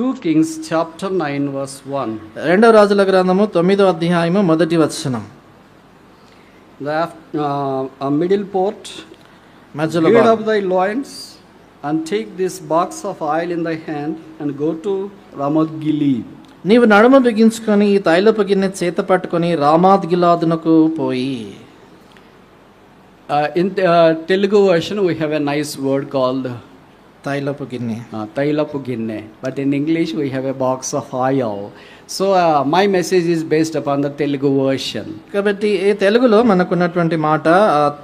2 Kings chapter 9 verse 1. రెండవ రాజుల గ్రంథము తొమ్మిదో అధ్యాయము మొదటి వచనం uh, middle port, మధ్యలో up thy loins and take this box of oil in thy hand and go to Ramoth Gilead. నీవు నడుమ బిగించుకొని ఈ తైలపు గిన్నె చేత పట్టుకొని రామాద్ గిలాదునకు పోయి Uh, in uh, Telugu version, we have a nice Tailapu Guinea. Uh, Tailapu Guinea. But in English, we have a box of oil. So my message is based upon the Telugu version కాబట్టి ఈ తెలుగులో మనకున్నటువంటి మాట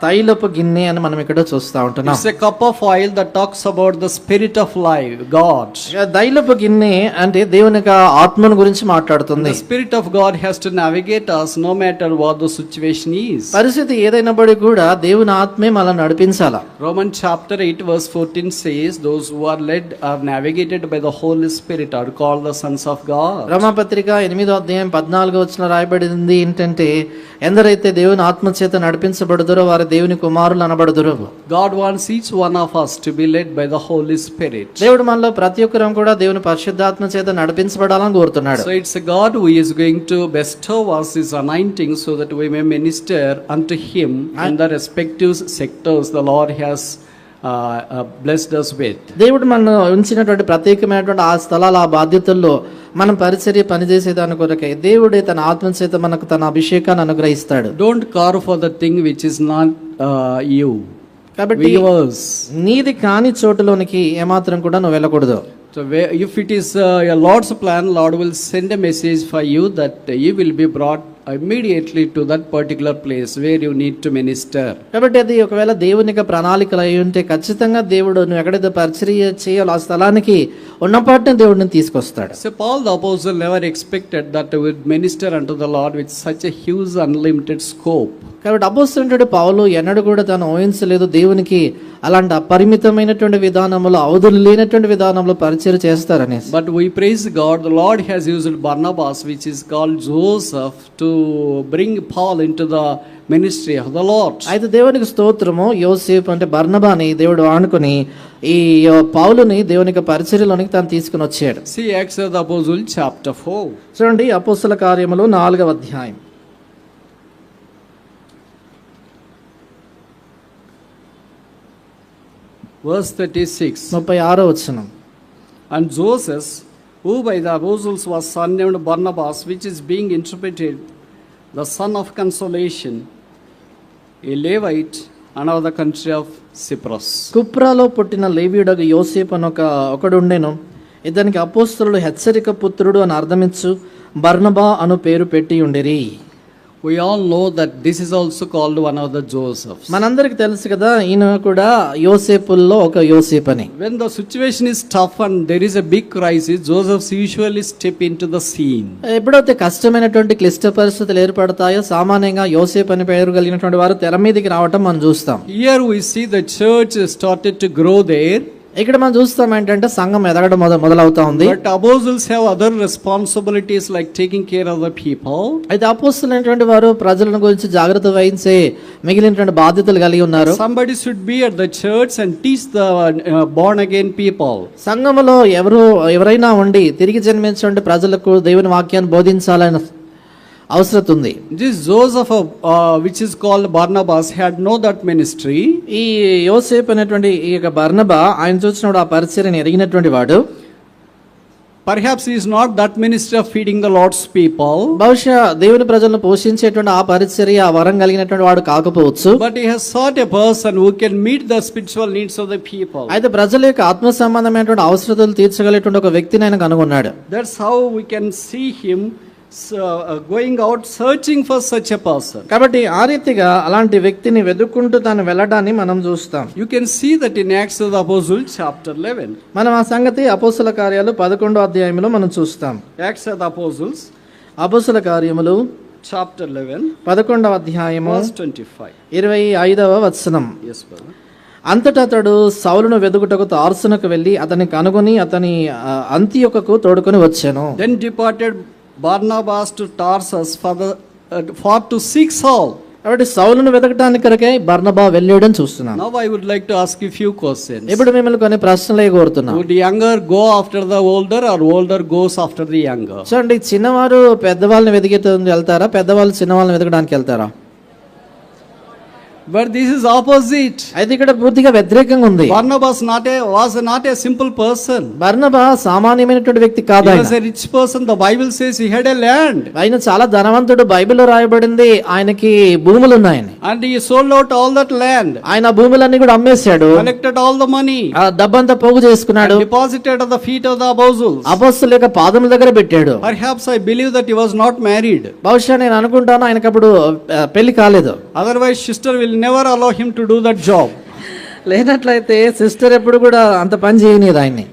తైలపు గిన్నె అని మనం ఇక్కడ చూస్తా ఉంటున్నాం. Cup of oil the talks about the spirit of live God తైలపు గిన్నె అంటే దేవుని యొక్క ఆత్మను గురించి మాట్లాడుతుంది. Spirit of God has to navigate us no matter what the situation is పరిస్థితి ఏదైనప్పటికీ కూడా దేవుని ఆత్మే మన నడిపించాలా? Roman chapter 8 verse 14 says those who are led or navigated by the Holy Spirit are call the sons of God రోమాపత్రి పత్రిక ఎనిమిదో అధ్యాయం పద్నాలుగో వచ్చిన రాయబడింది ఏంటంటే ఎందరైతే దేవుని ఆత్మ చేత నడిపించబడుదురో వారి దేవుని కుమారులు అనబడుదురు. God wants each one of us to be led by the Holy Spirit దేవుడు మనలో ప్రతి ఒక్కరం కూడా దేవుని పరిశుద్ధాత్మ చేత నడిపించబడాలని కోరుతున్నాడు. So it's God who going to bestow was is so that we may minister on him and the respective sectors the Lord has దేవుడు మనం ఉంచినటువంటి ప్రత్యేకమైనటువంటి ఆ స్థలాలు ఆ బాధ్యతల్లో మనం పరిచర్య పనిచేసే దాని కొరకే దేవుడే తన ఆత్మ చేత మనకు తన అభిషేకాన్ని అనుగ్రహిస్తాడు. Don't care for the thing which is not you కాబట్టి నీది కాని చోటులోనికి ఏమాత్రం కూడా నువ్వు వెళ్ళకూడదు. So if it is Lord's plan Lord will send a message for you that you will be brought immediately to that particular place where you need to minister. కాబట్టి అది ఒకవేళ దేవుని యొక్క ప్రణాళికలు అయి ఉంటే ఖచ్చితంగా దేవుడు నువ్వు ఎక్కడైతే పరిచర్య చేయాలో ఆ స్థలానికి ఉన్నపాటునే దేవుడిని తీసుకొస్తాడు So Paul the apostle never expected that he would minister unto the Lord with such a huge unlimited scope. కాబట్టి అపోస్తున్నటువంటి పౌలు ఎన్నడూ కూడా తాను ఊహించలేదు దేవునికి అలాంటి అపరిమితమైనటువంటి విధానంలో అవధులు లేనటువంటి విధానంలో పరిచయం చేస్తారనేసి But we praise God, the Lord has used Barnabas, which is called Joseph, to bring Paul into the ministry of the Lord. అయితే దేవునికి స్తోత్రము యోసేపు అంటే బర్నబాని దేవుడు ఆనుకుని ఈ పౌలుని దేవునికి పరిచర్యలోనికి తాను తీసుకుని వచ్చాడు See Acts of the Apostle chapter 4. చూడండి అపోస్తుల కార్యములు నాలుగవ అధ్యాయం Verse 36. ముప్పై ఆరో వచనం And Joseph, who by the apostles was surnamed Barnabas, which is being interpreted the son of consolation, a Levite, and of the country of Cyprus. కుప్రాలో పుట్టిన లేవీయుడగు యోసేపు అని ఒక ఒకడు ఉండెను ఇతనికి అపోస్తలుడు హెచ్చరిక పుత్రుడు అని అర్థమించు బర్నబా అను పేరు పెట్టి ఉండిరి we all know that this is also called one of the Joseph మనందరికి తెలుసు కదా ఈయన కూడా యోసేపుల్లో ఒక యోసేప్ అని when the situation is tough and there is a big crisis Joseph usually step in to the scene ఎప్పుడైతే కష్టమైనటువంటి క్లిష్ట పరిస్థితులు ఏర్పడతాయో సామాన్యంగా యోసేప్ అని పేరు కలిగినటువంటి వారు తెర మీదకి రావటం మనం చూస్తాం. Here we see the church started to grow there ఇక్కడ మనం చూస్తాం ఏంటంటే సంఘం ఎదగడం మొదలవుతా ఉంది. But apostles have other responsibilities like taking care of the people అయితే అపోజల్ ఏంటంటే వారు ప్రజలను గురించి జాగ్రత్త వహించే మిగిలినటువంటి బాధ్యతలు కలిగి ఉన్నారు. Somebody should be at the church and teach the born again people సంఘములో ఎవరు ఎవరైనా ఉండి తిరిగి జన్మించండి ప్రజలకు దేవుని వాక్యాన్ని బోధించాలని అవసరం ఉంది This Joseph, uh, which is called Barnabas, had no that ministry. ఈ యోసేపు అనేటువంటి ఈ యొక్క బర్నబా ఆయన చూసినప్పుడు ఆ పరిచయని ఎరిగినటువంటి వాడు Perhaps he is not that ministry of feeding the Lord's people, బహుశా దేవుని ప్రజలను పోషించేటువంటి ఆ పరిచర్య ఆ వరం కలిగినటువంటి వాడు కాకపోవచ్చు but he has sought a person who can meet the spiritual needs of the people. అయితే ప్రజల యొక్క ఆత్మ సంబంధమైనటువంటి అవసరతలు తీర్చగలిగినటువంటి ఒక వ్యక్తిని ఆయన కనుగొన్నాడు That's how we can see him going out searching for such a person. కాబట్టి ఆ రీతిగా అలాంటి వ్యక్తిని వెతుక్కుంటూ తాను వెళ్ళడాన్ని మనం చూస్తాం You can see that in Acts of the Apostle, chapter 11. మనం ఆ సంగతి అపోస్తుల కార్యాలు పదకొండో అధ్యాయంలో మనం చూస్తాం Acts of the Apostles, అపోస్తుల కార్యములు chapter 11, పదకొండవ అధ్యాయము verse 25. ఇరవై ఐదవ వచనం Yes, brother. అంతటా అతడు సౌలును వెదుకుటకు తార్సునకు వెళ్ళి అతని కనుగొని అతని ఆ, అంతియొక్కకు తోడుకొని వచ్చాను Then departed Barnabas to Tarsus for to seek Saul కాబట్టి సౌలును వెతకడానికి కొరకే బర్నబా వెళ్ళడం చూస్తున్నాను. Now I would like to ask you few questions ఇప్పుడు మిమ్మల్ని కొన్ని ప్రశ్నలు కోరుతున్నాం would younger go after the older or older goes after the younger అంటే చిన్నవారు పెద్దవాళ్ళని వెతకితే వెళ్తారా? పెద్దవాళ్ళు చిన్నవాళ్ళని వెతకడానికి వెళ్తారా? బట్ దిస్ ఇస్ ఆపోజిట్ అయితే ఇక్కడ పూర్తిగా వ్యతిరేకంగా ఉంది. Barnabas not a was not a simple person Barnaba సామాన్యమైనటువంటి వ్యక్తి కాదు ఆయన. Rich person the Bible says he had a land ఆయన చాలా ధనవంతుడు. బైబిల్ రాయబడింది ఆయనకి భూములు ఉన్నాయి and he sold out all that land ఆయన భూములన్నీ కూడా అమ్మేశాడు. కలెక్టెడ్ ఆల్ ద మనీ ఆ డబ్బంత పోగు చేసుకున్నాడు. Deposited on the feet of the apostles apostle యొక్క పాదముల దగ్గర పెట్టాడు. Perhaps I believe that he was not married బహుశా నేను అనుకుంటాను ఆయనకప్పుడు పెళ్ళి కాలేదు. Otherwise sister will will never allow him to do that job. లేనట్లయితే సిస్టర్ ఎప్పుడు కూడా అంత పని చేయనిది ఆయన్ని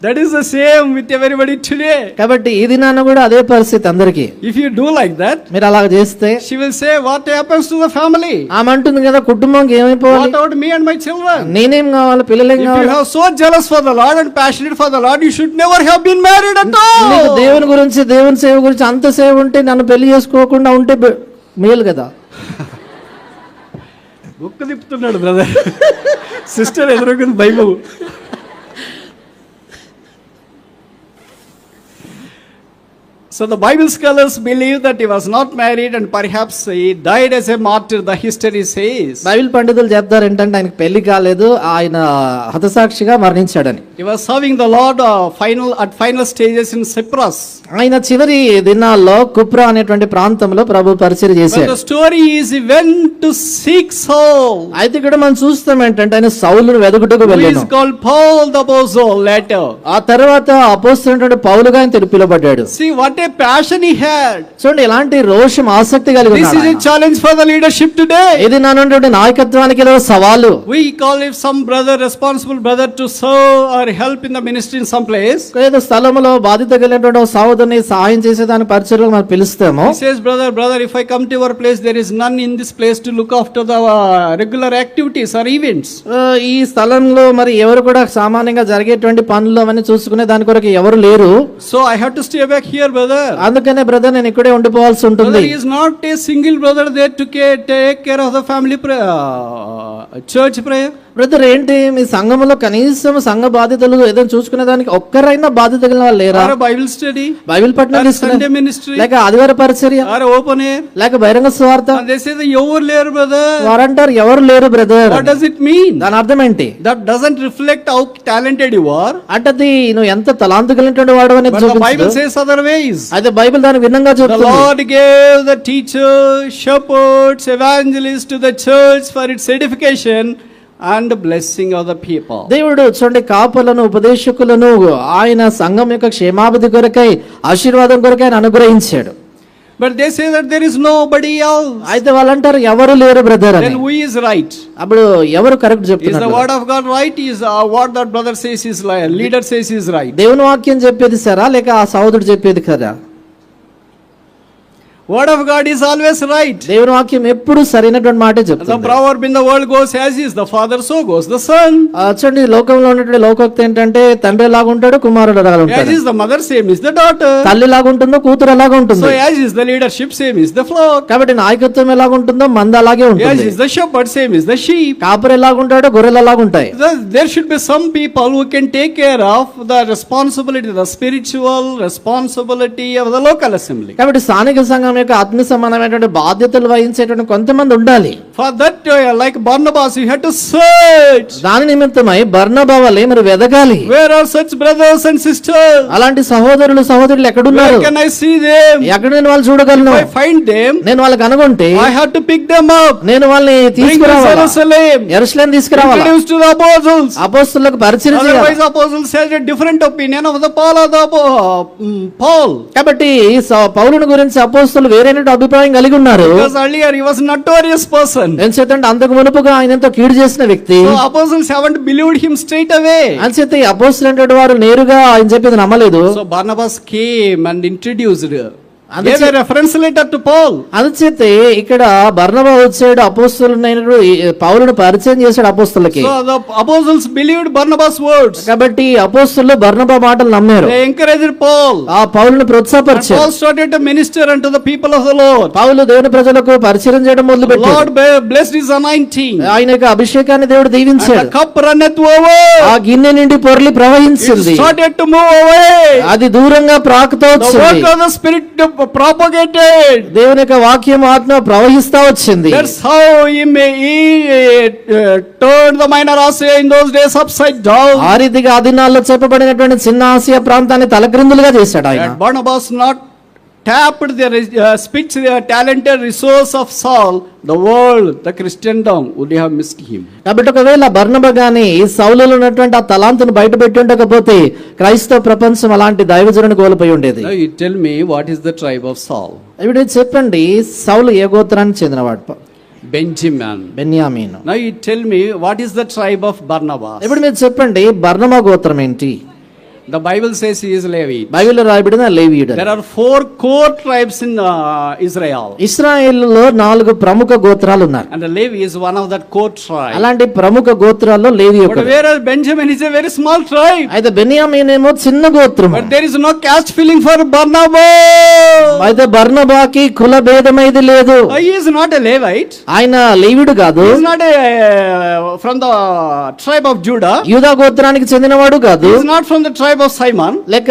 That is the same with everybody today. కాబట్టి ఈ దినాన కూడా అదే పరిస్థితి అందరికి If you do like that, మీరు అలా చేస్తే she will say, What happens to the family? ఆమె అంటుంది కదా కుటుంబంకి ఏమైపోవాలి What about me and my children? నేనేం కావాలి పిల్లలేం If you కావాలి have so jealous for the Lord and passionate for the Lord, you should never have been married at నీకు all. దేవుని గురించి దేవుని సేవ గురించి అంత సేవ ఉంటే నన్ను పెళ్ళి చేసుకోకుండా ఉంటే మేలు కదా బుక్ తిప్పుతున్నాడు brother sister ఎదురుకుంది Bible. So the Bible scholars believe that he was not married and perhaps he died as a martyr, the history says. Bible పండితులు చెప్తారు ఏంటంటే ఆయనకు పెళ్ళి కాలేదు ఆయన హతసాక్షిగా మరణించాడని He was serving the Lord uh, final at final stages in Cyprus. ఆయన చివరి దినాల్లో కుప్రా అనేటువంటి ప్రాంతంలో ప్రభు పరిచయం But చేశాడు the story is he went to seek Saul, అయితే ఇక్కడ మనం చూస్తాం ఏంటంటే ఆయన సౌలును వెదుకుటకు who వెళ్ళాను is called Paul the Apostle later. ఆ తర్వాత అపోస్తున్నటువంటి పౌలుగా ఆయన పిలువబడ్డాడు See what a a passion he had చూడండి ఇలాంటి రోషం ఆసక్తి కలిగి ఉన్నాడు this is a challenge for the leadership today ఇది నానంటే నాయకత్వానికి ఏదో సవాలు. We call if some brother responsible brother to serve or help in the ministry in some place ఏదో స్థలములో బాధ్యత కలిగినటువంటి సోదరుని సహాయం చేసే దాని పరిచయం మనం పిలుస్తాము. Says brother brother if I come to your place there is none in this place to look after the regular activities or events ఈ స్థలంలో మరి ఎవరు కూడా సామాన్యంగా జరిగేటువంటి పనులు అవన్నీ చూసుకునే దాని కొరకు ఎవరు లేరు. So I have to stay back here brother brother అందుకనే బ్రదర్ నేను ఇక్కడే ఉండిపోవాల్సి ఉంటుంది. Is not a single brother they to take care of the family church prayer brother ఏంటి? మీ సంఘంలో కనీసం సంఘ బాధ్యతలు ఏదైనా చూసుకునే దానికి ఒక్కరైనా బాధ్యత కలిగిన వాళ్ళు లేరా? బైబిల్ స్టడీ బైబిల్ పట్ల మినిస్ట్రీ లేక ఆదివార పరిచర్య? ఓపెన్ ఏ లేక బహిరంగ స్వార్థ? ఎవరు లేరు బ్రదర్ అంటారు ఎవరు లేరు బ్రదర్ డస్ ఇట్ మీ దాని అర్థం ఏంటి? That doesn't reflect how talented you are అంటే నువ్వు ఎంత తలాంతు కలిగినటువంటి వాడు అని బైబిల్ సేస్ అదర్ otherwise. అయితే బైబిల్ దాని భిన్నంగా The చెప్తుంది Lord gave the teachers, shepherds, evangelists to the church for its edification and blessing of the people. దేవుడు చూడండి కాపులను ఉపదేశకులను ఆయన సంఘం యొక్క క్షేమాభివృద్ధి కొరకై ఆశీర్వాదం కొరకై అనుగ్రహించాడు But they say that there is nobody else. అయితే వాళ్ళంటారు ఎవరు లేరు బ్రదర్ అని Then who is right? అప్పుడు ఎవరు కరెక్ట్ Is the చెప్తున్నారు word of God right? Is uh, what that brother says is li- leader says is right? దేవుని వాక్యం చెప్పేది సరా లేక ఆ సహోదరుడు చెప్పేది కదా Word of God is always right. దేవుని వాక్యం ఎప్పుడు సరైనటువంటి మాటే The చెప్తుంది proverb in the world goes as is the father, so goes the son. ఆ, చూడండి లోకంలో ఉన్నటువంటి లోకోక్తి ఏంటంటే తండ్రి లాగా ఉంటాడు కుమారుడు లాగా As ఉంటాడు is the mother, same is the daughter. తల్లి లాగా ఉంటుందో కూతురు అలాగా So ఉంటుంది as is the leadership, same is the flock. కాబట్టి నాయకత్వం ఎలాగ ఉంటుందో మంద అలాగే As ఉంటుంది is the shepherd, same is the sheep. కాపురు ఎలాగ ఉంటాడో గొర్రెలు అలాగ ఉంటాయి There there should be some people who can take care of the responsibility, the spiritual responsibility of the local assembly. కాబట్టి స్థానిక సంఘం సంఘం యొక్క ఆత్మ సంబంధమైనటువంటి బాధ్యతలు వహించేటువంటి కొంతమంది ఉండాలి. For that like Barnabas you had to search దాని నిమిత్తమై బర్నబావలి మరి వెదగాలి where are such brothers and sisters అలాంటి సహోదరులు సహోదరులు ఎక్కడ ఉన్నారు కెన్ ఐ సీ దేమ్ ఎక్కడ నేను వాళ్ళని చూడగలను? ఐ ఫైండ్ దేమ్ నేను వాళ్ళని కనుగొంటే I have to pick them up నేను వాళ్ళని తీసుకురావాలి? యెరూషలేం తీసుకురావాలి? ఇంట్రడ్యూస్ టు ద అపోస్టిల్స్ అపోస్టిల్లకు పరిచయం చేయాలి? Otherwise apostles have a different opinion of the Paul of the Paul కాబట్టి పౌలును గురించి అపోస్టిల్ వాళ్ళు వేరేనటువంటి అభిప్రాయం కలిగి ఉన్నారు. అంతకు మునుపుగా ఆయన ఎంతో కీడు చేసిన వ్యక్తి. హిమ్ స్ట్రైట్ అవే అని అపోజల్ వారు నేరుగా ఆయన చెప్పేది నమ్మలేదు. Introduced reference letter to Paul ఇక్కడ బర్నబ వచ్చాడు అపోస్తులు పౌలను పరిచయం చేశాడు అపోస్తులకి. అపోజల్స్ బిలీవ్డ్ బర్నబాస్ వర్డ్స్ కాబట్టి అపోస్తులు బర్నబా మాటలు నమ్మారు. ఎంకరేజ్ పౌల్ ఆ పౌలను ప్రోత్సాహపరిచారు. Paul started to minister unto the people of పౌలు దేవుని ప్రజలకు పరిచయం చేయడం మొదలు పెట్టారు ఇస్ అనాయింటింగ్ ఆయన యొక్క అభిషేకాన్ని దేవుడు దీవించాడు. కప్ రన్ ఆ గిన్నె నుండి పొరలి ప్రవహించింది. స్టార్టెడ్ టు మూవ్ అవే అది దూరంగా ప్రాకుతోచ్చింది. Spirit propagated. దేవుని యొక్క వాక్యం ఆత్మ ప్రవహిస్తా వచ్చింది That's how he, may, he uh, turned the minor Asia in those days upside down. ఆ రీతిగా ఆ దినాల్లో చెప్పబడినటువంటి చిన్న ఆసియా ప్రాంతాన్ని తలక్రిందులుగా చేశాడు ఆయన Barnabas not tapped the uh, speech, the talented resource of Saul, the world, the Christendom would have missed him. కాబట్టి ఒకవేళ బర్ణబ గాని సౌలులో ఉన్నటువంటి ఆ తలాంతును బయట పెట్టి ఉండకపోతే క్రైస్తవ ప్రపంచం అలాంటి దైవజనుని కోల్పోయి ఉండేది Now you tell me what is the tribe of Saul? ఇప్పుడు చెప్పండి సౌలు ఏ గోత్రానికి చెందినవాడు Benjamin. బెన్యామీను Now you tell me what is the tribe of Barnabas? ఇప్పుడు మీరు చెప్పండి బర్ణమ గోత్రం ఏంటి The Bible says he is Levi. బైబిల్లో రాయబడిన లేవీయుడు There are four core tribes in uh, Israel. ఇస్రాయేల్లో నాలుగు ప్రముఖ గోత్రాలు ఉన్నారు And the Levi is one of that core tribe. అలాంటి ప్రముఖ గోత్రాల్లో లేవి But ఒకడు whereas Benjamin is a very small tribe. అయితే బెన్యామీన్ ఏమో చిన్న గోత్రం But there is no caste feeling for Barnabas. అయితే బర్ణబాకి కుల భేదమైది లేదు Uh, He is not a Levite. ఆయన లేవిడు కాదు He is not a, uh, from the tribe of Judah. యూదా గోత్రానికి చెందినవాడు కాదు He is not from the tribe of Simon. లేక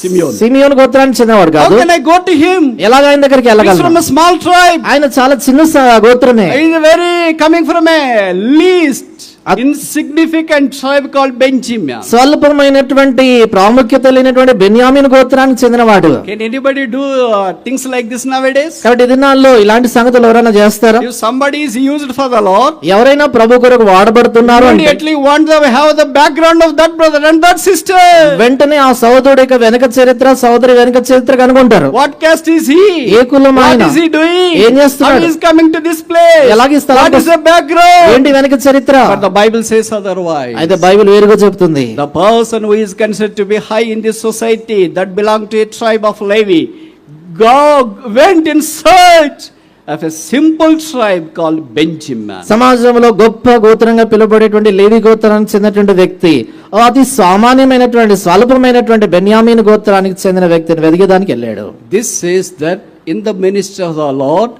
సిమియోన్. సిమియోన్ గోత్రానికి చెందినవాడు How కాదు can I go to him? ఎలాగ ఆయన దగ్గరికి వెళ్ళగలను a small tribe. ఆయన చాలా చిన్న గోత్రమే He is very coming from a స్వల్పమైనటువంటి ప్రాముఖ్యత లేనటువంటి బెన్యామిన్ గోత్రానికి చెందిన వాడు థింగ్స్ లైక్ దిస్ కాబట్టి దినాల్లో ఇలాంటి సంగతులు ఎవరైనా చేస్తారు? Somebody is used for the Lord ఎవరైనా ప్రభు కొరకు వాడబడుతున్నారు background of that brother and that sister వెంటనే ఆ సోదరుడి యొక్క వెనక చరిత్ర సోదరి వెనక చరిత్ర కనుగొంటారు. వాట్ కాస్ట్ ఇస్ హి ఏ కులం ఆయన? ఈస్ హి డూయింగ్ ఏం చేస్తున్నాడు? He is coming to this place ఎలాగ ఇస్తాడు? What is the background ఏంటి వెనక చరిత్ర? The Bible says otherwise. అయితే బైబిల్ వేరుగా చెప్తుంది The person who is considered to be high in this society that belong to a tribe of Levi, God went in search of a simple tribe called Benjamin. సమాజంలో గొప్ప గోత్రంగా పిలువబడేటువంటి లేవి గోత్రానికి చెందినటువంటి వ్యక్తి అతి సామాన్యమైనటువంటి స్వల్పమైనటువంటి బెన్యామీన్ గోత్రానికి చెందిన వ్యక్తిని వెదిగేదానికి వెళ్ళాడు This says that in the ministry of the Lord,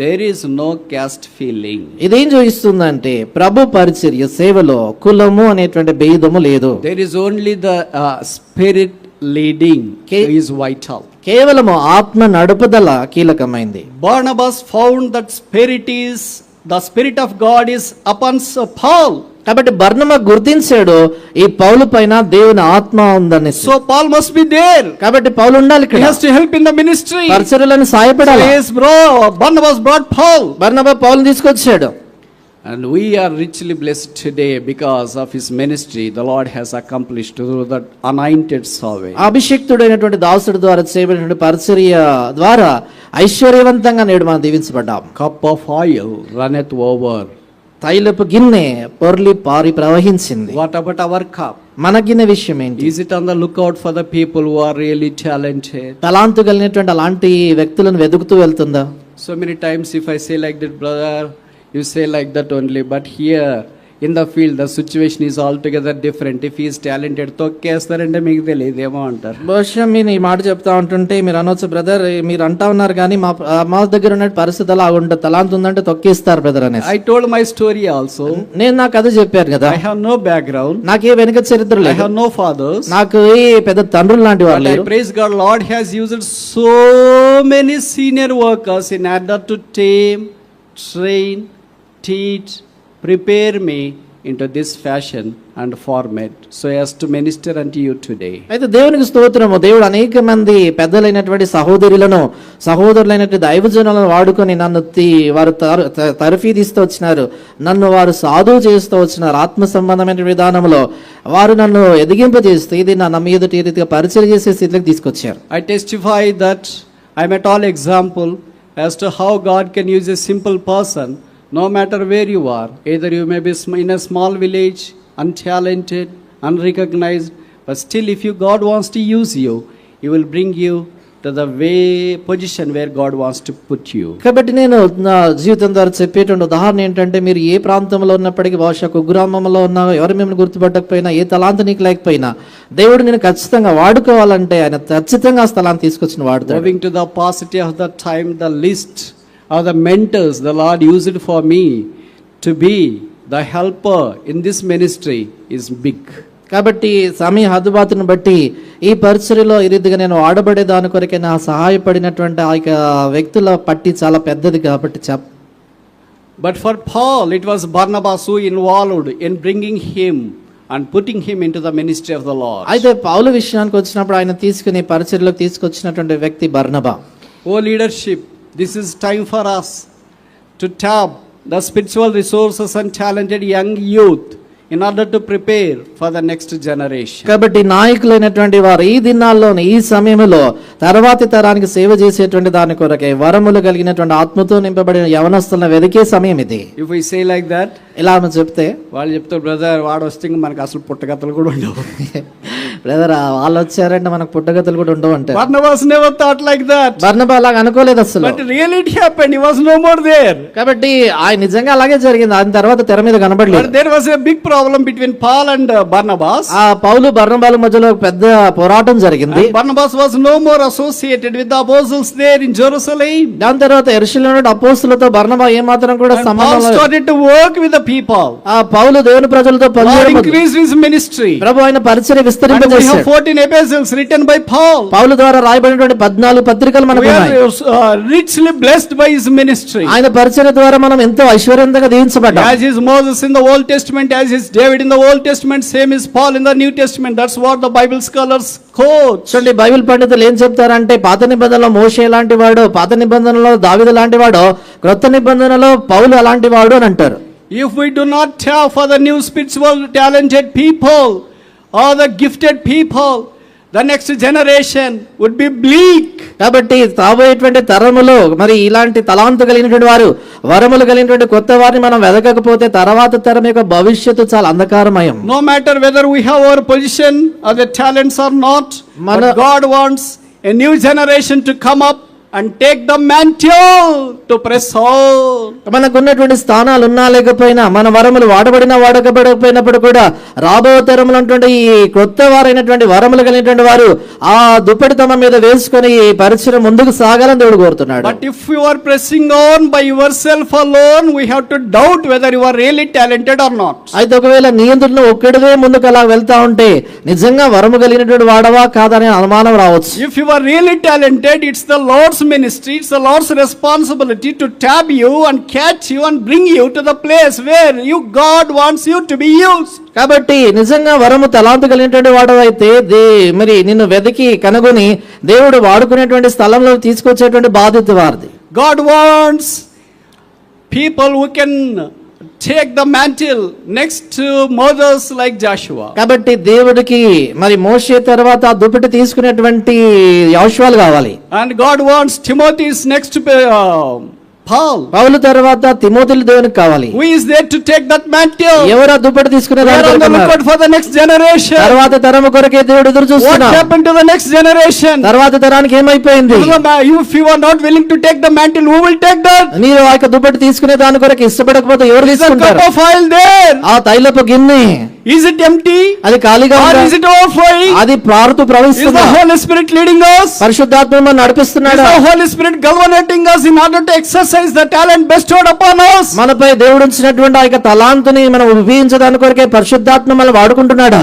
there is no caste feeling ఇదేం చూపిస్తుందంటే ప్రభు పరిచర్య సేవలో కులము అనేటువంటి భేదము లేదు. There is only the spirit leading white vital కేవలము ఆత్మ నడుపుదల కీలకమైంది. Barnabas found that spirit is the spirit of God is upon Paul. కాబట్టి బర్ణమ గుర్తించాడు ఈ పౌలు పైన దేవుని ఆత్మ ఉందని So Paul must be there. కాబట్టి పౌలు ఉండాలి He ఇక్కడ has to help in the ministry. పరిచర్యలను. Barnabas పౌలు తీసుకొచ్చాడు And we are richly blessed today because of his ministry. The Lord has accomplished through that anointed Savior. అభిషిక్తుడైనటువంటి దాసుడి ద్వారా చేయబడినటువంటి పరిచర్య ద్వారా ఐశ్వర్యవంతంగా నేడు మనం దీవించబడ్డాం. Cup of oil runneth over తైలపు గిన్నె పొర్లి పారి ప్రవహించింది. వాట్ అబౌట్ అవర్ కప్ మన గిన్నె విషయం ఏంటి? Is it on the look out for the people who are really talented talent కలిగినటువంటి అలాంటి వ్యక్తులను వెదుకుతూ వెళ్తుందా? So many times if I say like that brother you say like that only but here in the field the situation is altogether different if is talented తొక్కేస్తారంటే మీకు తెలియదు ఏమో అంటారు. బహుశా మీరు ఈ మాట చెప్తా ఉంటుంటే మీరు అనవచ్చు బ్రదర్ మీరు అంటా ఉన్నారు కానీ మా మా దగ్గర ఉన్న పరిస్థితి అలా ఉండదు అలా ఉందంటే తొక్కిస్తారు బ్రదర్ అనే I told my story also నేను నా కథ చెప్పారు కదా. ఐ హావ్ నో బ్యాక్గ్రౌండ్ నాకు ఏ వెనుక చరిత్ర ఐ హావ్ నో ఫాదర్స్ నాకు ఏ పెద్ద తండ్రులు లాంటి వాళ్ళు లేరు. Praise God Lord has used so many senior workers in order to tame train teach prepare me into this fashion and format so as to minister unto you today. అయితే దేవునికి స్తోత్రము. దేవుడు అనేక మంది పెద్దలైనటువంటి సహోదరులను సహోదరులైనటువంటి దైవజనులను వాడుకొని నన్ను వారు తరఫీదిస్తూ వచ్చినారు. నన్ను వారు సాధువు చేస్తూ వచ్చినారు ఆత్మ సంబంధమైన విధానంలో. వారు నన్ను ఎదిగింపజేస్తూ ఇది నా మీద రీతిగా పరిచయం చేసే స్థితికి తీసుకొచ్చారు. Testify that I am at all example as to how God can use a simple person no matter where you are. Either you may be sm- in a small village, untalented, unrecognized, but still if you God wants to use you, he will bring you to the way position where God wants to put you. కాబట్టి నేను నా జీవితం ద్వారా చెప్పేటువంటి ఉదాహరణ ఏంటంటే మీరు ఏ ప్రాంతంలో ఉన్నప్పటికీ బహుశా కుగ్రామంలో ఉన్నా ఎవరు మిమ్మల్ని గుర్తుపట్టకపోయినా ఏ తలాంత నీకు లేకపోయినా దేవుడు నేను ఖచ్చితంగా వాడుకోవాలంటే ఆయన ఖచ్చితంగా ఆ స్థలాన్ని తీసుకొచ్చిన వాడుతాడు Moving to the paucity of the time, the of the mentors the Lord used for me to be the helper in this ministry is big. కాబట్టి సమయ హద్దుబాతును బట్టి ఈ పరిచర్యలో ఈ రీతిగా నేను వాడబడే దాని కొరకే నా సహాయపడినటువంటి ఆ యొక్క వ్యక్తుల పట్టి చాలా పెద్దది కాబట్టి చెప్ But for Paul, it was Barnabas who involved in bringing him and putting him into the ministry of the Lord. అయితే పౌలు విషయానికి వచ్చినప్పుడు ఆయన తీసుకుని పరిచర్యలోకి తీసుకొచ్చినటువంటి వ్యక్తి బర్నబా Oh, leadership, this is time for us to tap the spiritual resources and talented young youth in order to prepare for the next generation. కాబట్టి నాయకులైనటువంటి వారు ఈ దినాల్లోనే ఈ సమయంలో తర్వాతి తరానికి సేవ చేసేటువంటి దాని కొరకే వరములు కలిగినటువంటి ఆత్మతో నింపబడిన యవనస్తులను వెదికే సమయం ఇది If we say like that, ఇలా మనం చెప్తే? వాళ్ళు చెప్తే బ్రదర్ వాడు వస్తే ఇంకా మనకు అసలు పుట్టగతలు కూడా ఉండవు. బ్రదర్ వాళ్ళు వచ్చారంటే మనకు పుట్టగతలు కూడా ఉండవు అంటే. వర్ణబాస్ నెవర్ లైక్ దట్ వర్ణబా అలాగా అనుకోలేదు అసలు. But reality happen he was no more కాబట్టి ఆయన నిజంగా అలాగే జరిగింది. ఆ తర్వాత తెర మీద కనబడలేదు. Big problem between Paul and Barnabas ఆ బర్ణబాల మధ్యలో పెద్ద పోరాటం జరిగింది. Barnabas was no more associated with apostles apostles దాని తర్వాత ఎర్షిలోనట్ అపోసలతో బర్ణబా ఏ మాత్రం కూడా సంబంధం లేదు. With people. ఆ పౌలు దేవుని ప్రజలతో పనిచేయడం increased his ministry. ప్రభు ఆయన have విస్తరింపజేశాడు 14 epistles written by Paul. పౌలు ద్వారా రాయబడినటువంటి పద్నాలుగు పత్రికలు మనకు We ఉన్నాయి are uh, richly blessed by his ministry. ఆయన పరిచయ ద్వారా మనం ఎంతో ఐశ్వర్యంగా దీవించబడ్డాం As is Moses in the Old Testament, as is David in the Old Testament, same is Paul in the New Testament. That's what the Bible scholars quote. చూడండి Bible పండితులు ఏం చెప్తారంటే పాత నిబంధనలో మోషే లాంటి వాడు పాత నిబంధనలో దావిద లాంటి వాడు క్రొత్త నిబంధనలో పౌలు అలాంటి వాడు అని అంటారు If we do not have for the new spiritual talented people or the gifted people, the next generation would be bleak. కాబట్టి రాబోయేటువంటి తరములో మరి ఇలాంటి తలాంతు కలిగినటువంటి వారు వరములు కలిగినటువంటి కొత్త వారిని మనం వెదకకపోతే తర్వాత తరం యొక్క భవిష్యత్తు చాలా అంధకారమయం No matter whether we have our position or the talents or not, Mana- but God wants a new generation to come take the mantle to press on. మనకు ఉన్నటువంటి స్థానాలు ఉన్నా లేకపోయినా మన వరములు వాడబడినా వాడకబడకపోయినప్పుడు కూడా రాబో తరములు ఉన్నటువంటి ఈ కొత్త వారైనటువంటి వరములు కలిగినటువంటి వారు ఆ దుప్పటి తమ మీద వేసుకొని ఈ పరిచయం ముందుకు సాగాలని దేవుడు కోరుతున్నాడు But if you are pressing on by yourself alone, we have to doubt whether you are really talented or not. అయితే ఒకవేళ నియంత్రణ ఒక్కడివే ముందుకు అలా వెళ్తా ఉంటే నిజంగా వరము కలిగినటువంటి వాడవా కాదనే అనుమానం రావచ్చు If you are really talented, it's the Lord's ministry, it's the Lord's responsibility to tap you and catch you and bring you to the place where you God wants you to be used. కాబట్టి నిజంగా వరము తలాంతు కలిగినటువంటి వాడవైతే they మరి నిన్ను వెతికి కనుగొని దేవుడు వాడుకునేటువంటి స్థలంలో తీసుకొచ్చేటువంటి బాధ్యత వారిది God wants people who can take the mantle next Moses like Joshua కాబట్టి దేవుడికి మరి మోషే తర్వాత దుప్పటి తీసుకునేటువంటి యాశువాలు కావాలి. And God wants Timothys next uh, Paul. పౌలు తర్వాత తిమోతిలు దేవునికి కావాలి Who is there to take that mantle? ఎవరు ఆ దుప్పటి తీసుకునే lookout for the next generation. తర్వాత తరము కొరకే దేవుడు ఎదురు What చూస్తున్నాడు happened to the next generation? తర్వాత తరానికి ఏమైపోయింది If you are not willing to take the mantle, who will take that? మీరు ఆ యొక్క దుప్పటి తీసుకునే దాని కొరకు ఇష్టపడకపోతే ఎవరు Is తీసుకుంటారు cup of oil there? ఆ తైలపు గిన్నె Is it empty? అది ఖాళీగా Or ఉందా? is it overflowing? అది పారుతూ Is ప్రవహిస్తుందా the Holy Spirit leading us? పరిశుద్ధాత్మ మనల్ని Is నడిపిస్తున్నాడా the Holy Spirit galvanizing us in order to exercise the talent bestowed upon us? మనపై దేవుడు ఉంచినటువంటి ఆ యొక్క తలాంతుని మనం ఉపయోగించడానికి కొరకే పరిశుద్ధాత్మ మనం వాడుకుంటున్నాడా